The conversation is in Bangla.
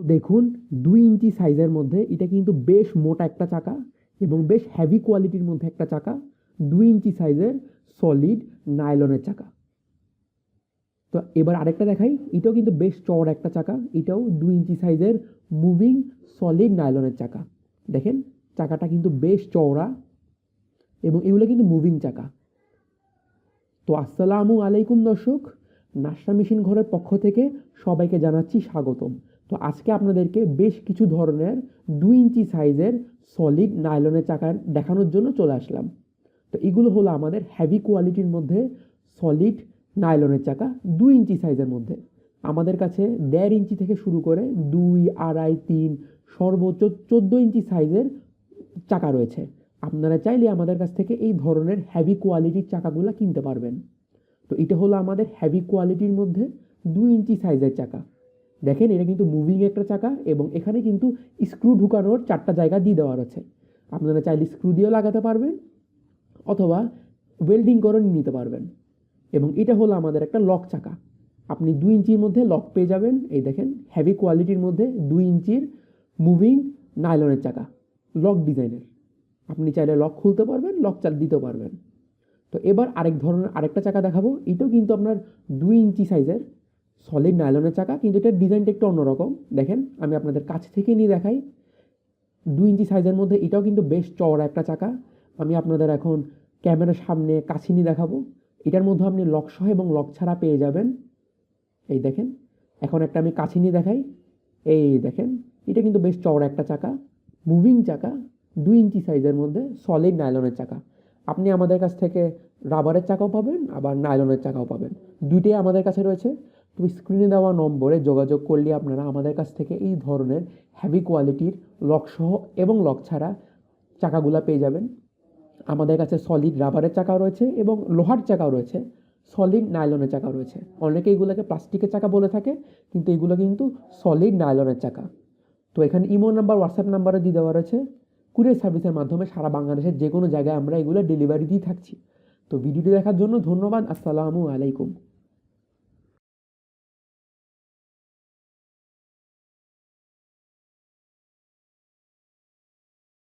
তো দেখুন, দুই ইঞ্চি সাইজের মধ্যে এটা কিন্তু বেশ মোটা একটা চাকা এবং বেশ হেভি কোয়ালিটির মধ্যে একটা চাকা, দুই ইঞ্চি সাইজের সলিড নাইলনের চাকা। তো এবার আরেকটা দেখাই, এটাও কিন্তু বেশ চওড়া একটা চাকা, এটাও দুই ইঞ্চি সাইজের মুভিং সলিড নাইলনের চাকা। দেখেন, চাকাটা কিন্তু বেশ চওড়া এবং এগুলো কিন্তু মুভিং চাকা। তো আসসালামু আলাইকুম দর্শক নাস্তা মেশিন ঘরের পক্ষ থেকে সবাইকে জানাচ্ছি স্বাগতম। তো আজকে আপনাদেরকে বেশ কিছু ধরনের দুই ইঞ্চি সাইজের সলিড নাইলনের চাকা দেখানোর জন্য চলে আসলাম। তো এগুলো হলো আমাদের হেভি কোয়ালিটির মধ্যে সলিড নাইলনের চাকা দুই ইঞ্চি সাইজের মধ্যে। আমাদের কাছে দেড় ইঞ্চি থেকে শুরু করে দুই, আড়াই, তিন, সর্বোচ্চ চোদ্দ ইঞ্চি সাইজের চাকা রয়েছে। আপনারা চাইলে আমাদের কাছ থেকে এই ধরনের হেভি কোয়ালিটির চাকাগুলো কিনতে পারবেন। তো এটা হলো আমাদের হেভি কোয়ালিটির মধ্যে দুই ইঞ্চি সাইজের চাকা। দেখেন, এটা কিন্তু মুভিং একটা চাকা এবং এখানে কিন্তু স্ক্রু ঢুকানোর চারটা জায়গা দিয়ে দেওয়া আছে আপনারা চাইলে স্ক্রু দিয়েও লাগাতে পারবেন অথবা ওয়েল্ডিং করে নিতে পারবেন। এবং এটা হলো আমাদের একটা লক চাকা। আপনি দুই ইঞ্চির মধ্যে লক পেয়ে যাবেন। এই দেখেন হেভি কোয়ালিটির মধ্যে দুই ইঞ্চির মুভিং নাইলনের চাকা লক ডিজাইনের আপনি চাইলে লক খুলতে পারবেন লক চাল দিতে পারবেন। তো এবার আরেক ধরনের, আরেকটা চাকা দেখাবো। এটাও কিন্তু আপনার দুই ইঞ্চি সাইজের সলিড নাইলনের চাকা, কিন্তু এটার ডিজাইনটা একটু অন্যরকম। দেখেন, আমি আপনাদের কাছ থেকে নিয়ে দেখাই। দুই ইঞ্চি সাইজের মধ্যে এটাও কিন্তু বেশ চওড়া একটা চাকা। আমি আপনাদের এখন ক্যামেরার সামনে কাছে নিয়ে দেখাবো। এটার মধ্যে আপনি লক সহ এবং লক ছাড়া পেয়ে যাবেন। এই দেখেন, এখন একটা আমি কাছে নিয়ে দেখাই। এই দেখেন, এটা কিন্তু বেশ চওড়া একটা চাকা। মুভিং চাকা, দুই ইঞ্চি সাইজের মধ্যে সলিড নাইলনের চাকা। আপনি আমাদের কাছ থেকে রাবারের চাকাও পাবেন, আবার নাইলনের চাকাও পাবেন। দুইটাই আমাদের কাছে রয়েছে। তুমি স্ক্রিনে দেওয়া নম্বরে যোগাযোগ করলে আপনারা আমাদের কাছ থেকে এই ধরনের হেভি কোয়ালিটির লক সহ এবং লক ছাড়া চাকাগুলো পেয়ে যাবেন। আমাদের কাছে সলিড রাবারের চাকা রয়েছে এবং লোহার চাকাও রয়েছে সলিড নাইলনের চাকা রয়েছে। অনেকে এগুলোকে প্লাস্টিকের চাকা বলে থাকে, কিন্তু এগুলো কিন্তু সলিড নাইলনের চাকা। তো এখানে ইমো নাম্বার হোয়াটসঅ্যাপ নাম্বারে দিয়ে দেওয়া রয়েছে। কুরিয়ার সার্ভিসের মাধ্যমে সারা বাংলাদেশের যে কোনো জায়গায় আমরা এগুলো ডেলিভারি দিয়ে থাকছি। তো ভিডিওটি দেখার জন্য ধন্যবাদ, আসসালামু আলাইকুম।